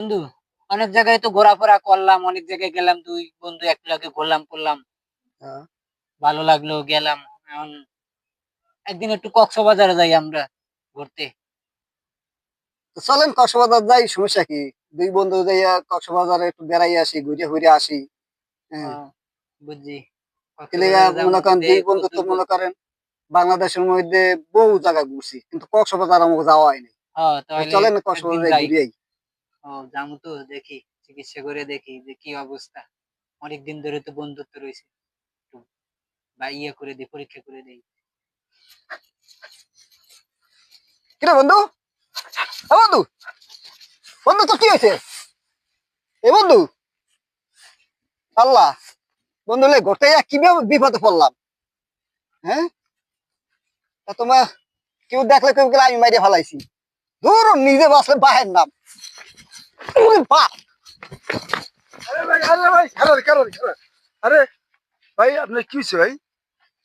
বন্ধু অনেক জায়গায় তো ঘোরাফেরা করলাম অনেক জায়গায় গেলাম দুই বন্ধু একলাগে ঘুরলাম করলাম। হ্যাঁ। ভালো লাগল গেলাম। এখন একদিন একটু কক্সবাজারে যাই আমরা ঘুরতে। চলেন কক্সবাজার যাই সমস্যা কি? দুই বন্ধু যাইয়া কক্সবাজারে একটু বেড়াই আসি ঘুরে ঘুরে আসি। হ্যাঁ। বুঝছি। যাব, মনে করেন দুই বন্ধু তো মনে করেন বাংলাদেশের মধ্যে বহু জায়গা ঘুরছি কিন্তু কক্সবাজার আমাকে যাওয়া হয়নি। হ্যাঁ, চলেন কক্সবাজার যাই। ঘুরে যাব তো, দেখি, চিকিৎসা করে দেখি যে কি অবস্থা। অনেকদিন ধরে তো বন্ধুত্ব রয়েছে। বা ইয়ে করে দিই, পরীক্ষা করে দিই। কিরে বন্ধু? বন্ধু বন্ধু তো কি হয়েছে? এ বন্ধু, আল্লাহ, বন্ধু লে যাইয়া কীভাবে বিপদে পড়লাম? হ্যাঁ? তা তোমার কেউ দেখলে কেউ গেলে আমি মাইরে ফেলাইছি। দূর নিজে বাসলে বাহের নাম। আরে ভাই আরে ভাই খারাপ খারাপ খারাপ আরে ভাই আপনার কি হয়েছে ভাই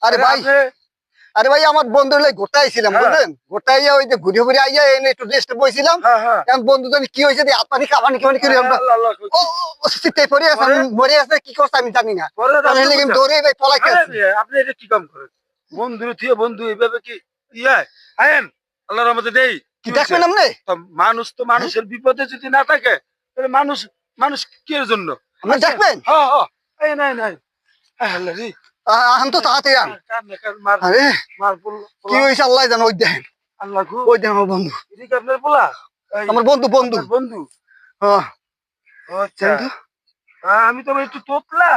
আরে ভাই আপনি- আরে ভাই আমার বন্ধু লাই ঘুরতে আইছিলাম। বুঝলেন? ঘুরতে ওই যে ঘুরে ঘুরে আইয়া এনে একটু রেস্ট বইছিলাম। এখন বন্ধু জানি কি হয়েছে দিয়ে আত্মানি কামানি কামানি করে আমরা আল্লাহ, শীতে পড়ে আছে মরে আছে কি করছে আমি জানি না। আপনি দৌড়ে ভাই এটা কি কাম করেন? বন্ধু থিয়ে বন্ধু এইভাবে কি ইয়ে আয়েন আল্লাহর রহমতে দেই। কি দেখবেন আপনি মানুষ তো মানুষের বিপদে যদি না থাকে তাহলে মানুষ মানুষ কি এর জন্য? আপনি দেখবেন? হ্যাঁ হ্যাঁ এই নাই নাই। আল্লাহ রে। আহ তো তাড়াতাড়ি আন। কার না কার মার আরে কি হয়েছে? আল্লাহ জানো ওই দেখেন। আল্লাহ গো ওই দেখেন আমার বন্ধু। এদিকে আপনার পোলা? আমার বন্ধু বন্ধু। বন্ধু? হ্যাঁ, আচ্ছা। আমি তো একটু তোতলা।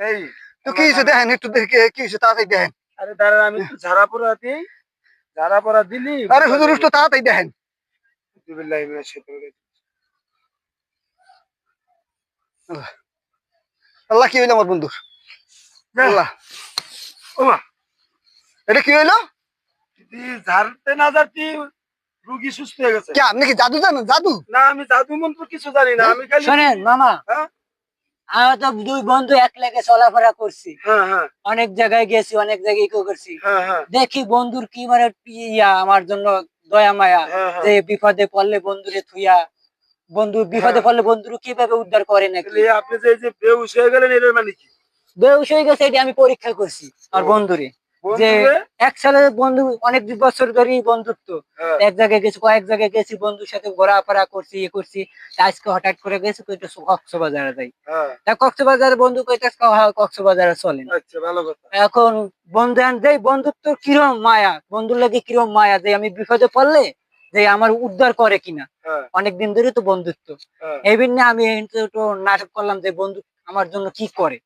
এই, তো কি দেখেন একটু দেখে কি হয়েছে? তাড়াতাড়ি দেখেন। আরে দাঁড়া আমি ঝাড়া পড়া দিই। ঝাড়া পড়া দিলি আরে হুজুর একটু তাড়াতাড়ি দেখেন। বিসমিল্লাহির মিনাশ শাইতানির রাজিম। আল্লাহ। কি হইল আমার বন্ধু আল্লাহ। ওমা। এটা কি হইল? ঝাড়তে না ঝাড়তে রুগী সুস্থ হয়ে গেছে। কি আপনি কি জাদু জানেন? জাদু? না আমি জাদু মন্ত্র কিছু জানি না আমি খালি শোনেন মামা। হ্যাঁ? আমরা তো দুই বন্ধু এক লেগে চলাফেরা করছি। হ্যাঁ হ্যাঁ। অনেক জায়গায় গেছি অনেক জায়গায় ইকো করছি। হ্যাঁ দেখি বন্ধুর কি মানে ইয়া আমার জন্য দয়া মায়া। যে বিপদে পড়লে বন্ধুরে থুইয়া বন্ধু বিপদে। পড়লে বন্ধুর কীভাবে উদ্ধার করে নাকি? আপনি যে হয়ে গেলেন এর মানে কি? বেউস হয়ে গেছে এটি আমি পরীক্ষা করছি আর বন্ধুরে। যে এক সালে বন্ধু অনেক বছর ধরেই বন্ধুত্ব। হ্যাঁ, এক জায়গায় গেছি কয়েক জায়গায় গেছি বন্ধুর সাথে ঘোরাফেরা করছি ইয়ে করছি। আজকে হঠাৎ করে গেছি কইতে কক্সবাজারে যাই। হ্যাঁ। তা কক্সবাজারে বন্ধু কইতে কক্সবাজারে চলেন। আচ্ছা এখন বন্ধু যেই বন্ধুত্ব কিরম মায়া বন্ধুর লাগে কিরম মায়া যে আমি বিপদে পড়লে যে আমার উদ্ধার করে কিনা। হ্যাঁ। অনেকদিন ধরে তো বন্ধুত্ব। হ্যাঁ। এই আমি একটু একটু নাটক করলাম যে বন্ধু আমার জন্য কি করে।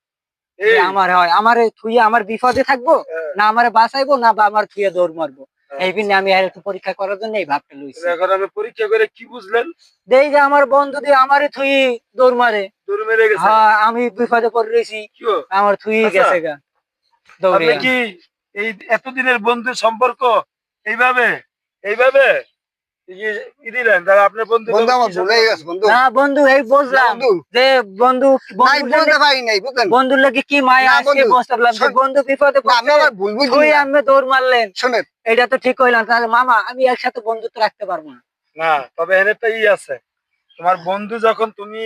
আমার হয় আমার থুইয়া আমার বিপদে থাকব হ্যাঁ, না আমার বাঁচাইবো না বা আমার থুইয়া দৌড় মারবো। এই জন্য আমি আর একটু পরীক্ষা করার জন্য এই ভাবটা লইছি। এখন আমি পরীক্ষা করে কি বুঝলেন? দেই যে আমার বন্ধু দিয়ে আমারে থুই দৌড় মারে। গেছে। হ্যাঁ আমি বিপদে পড়ে রয়েছি কি আমার থুই আচ্ছা। গেছে গা। দৌড়ে কি এই এতদিনের বন্ধু সম্পর্ক এইভাবে এইভাবে? বন্ধুর লাগে- পারি নাই বুঝলেন? বন্ধুর লাগে কি মায়া আজকে বন্ধু, বুঝতে পারলাম যে শোন- বন্ধু বিপদে আমি পড়ছে। আবার ভুল বুঝি তুই না। আমি দৌড় মারলেন। শোনেন। এটা তো ঠিক হইলাম তাহলে মামা আমি একসাথে বন্ধুত্ব রাখতে পারব না। না তবে এনে তো ই আছে। তোমার বন্ধু যখন তুমি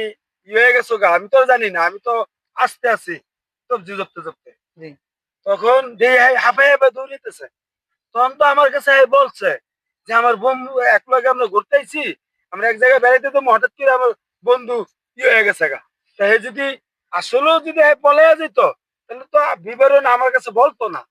ই হয়ে গেছো গা আমি তো জানি না আমি তো আসতে আছি সবজি জপতে জপতে। তখন হাফে হাফে দৌড়িতেছে তখন তো আমার কাছে এই বলছে যে আমার বন্ধু এক লগে আমরা ঘুরতে আইছি আমরা এক জায়গায় বেড়াইতে তো হঠাৎ করে আমার বন্ধু ই হয়ে গেছে গা। তা হে যদি আসলেও যদি বলে যেত তাহলে তো বিবরণ আমার কাছে বলতো না।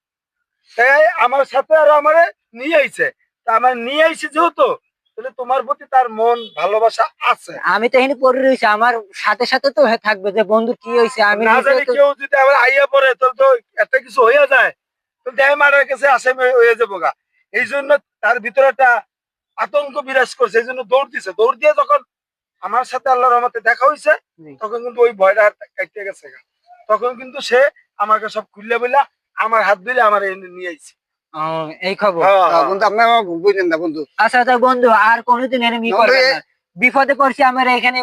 তাই আমার সাথে আর আমারে নিয়ে আইছে। তা আমার নিয়ে আইছে যেহেতু তাহলে তোমার প্রতি তার মন ভালোবাসা আছে। আমি তো এখানে পড়ে রয়েছি আমার সাথে সাথে তো থাকবে যে বন্ধু কি হয়েছে আমি না জানি কেউ যদি আবার আইয়া পড়ে তাহলে তো একটা কিছু হয়ে যায়। তো দেহ মারার কাছে আসামি হয়ে যাব গা। এই জন্য তার ভিতরে একটা আতঙ্ক বিরাজ করছে এই জন্য দৌড় দিছে। দৌড় দিয়ে যখন আমার সাথে আল্লাহর রহমতে দেখা হয়েছে তখন কিন্তু ওই ভয়টা আর কাটতে গেছে তখন কিন্তু সে আমাকে সব খুললে বললা আমার হাত ধরে আমার এনে নিয়ে আইছে। ও, এই খবর? হ্যাঁ, আহ। বন্ধু আপনি আমার না বন্ধু। আচ্ছা তো বন্ধু আর কোনোদিন এরকম করবেন না। বিপদে পড়ছি আমার এখানে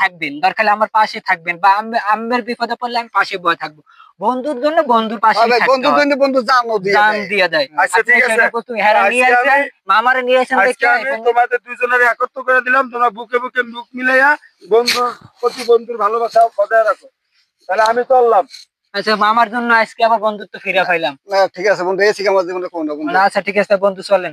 থাকবেন। দরকার আমার পাশে থাকবেন বা আমি আমার বিপদে পড়লে আমি পাশে বয়ে থাকব। বন্ধুর জন্য বন্ধুর পাশে তবে বন্ধু বন্ধু বন্ধু জানো দিয়ে জান দিয়ে। দেয় আচ্ছা, ঠিক আছে। তুমি হেরা নিয়ে আজকে মামারে নিয়ে আসেন দেখে তোমাদের দুজনের একত্র করে দিলাম তোমরা বুকে বুকে মুখ মিলাইয়া বন্ধুর প্রতি বন্ধুর ভালোবাসা বজায় রাখো। তাহলে আমি চললাম। আচ্ছা মামার জন্য আজকে আবার বন্ধুত্ব ফিরে পাইলাম। ঠিক আছে বন্ধু এসে আমার জীবনে কোনো বন্ধু? আচ্ছা ঠিক আছে বন্ধু চলেন।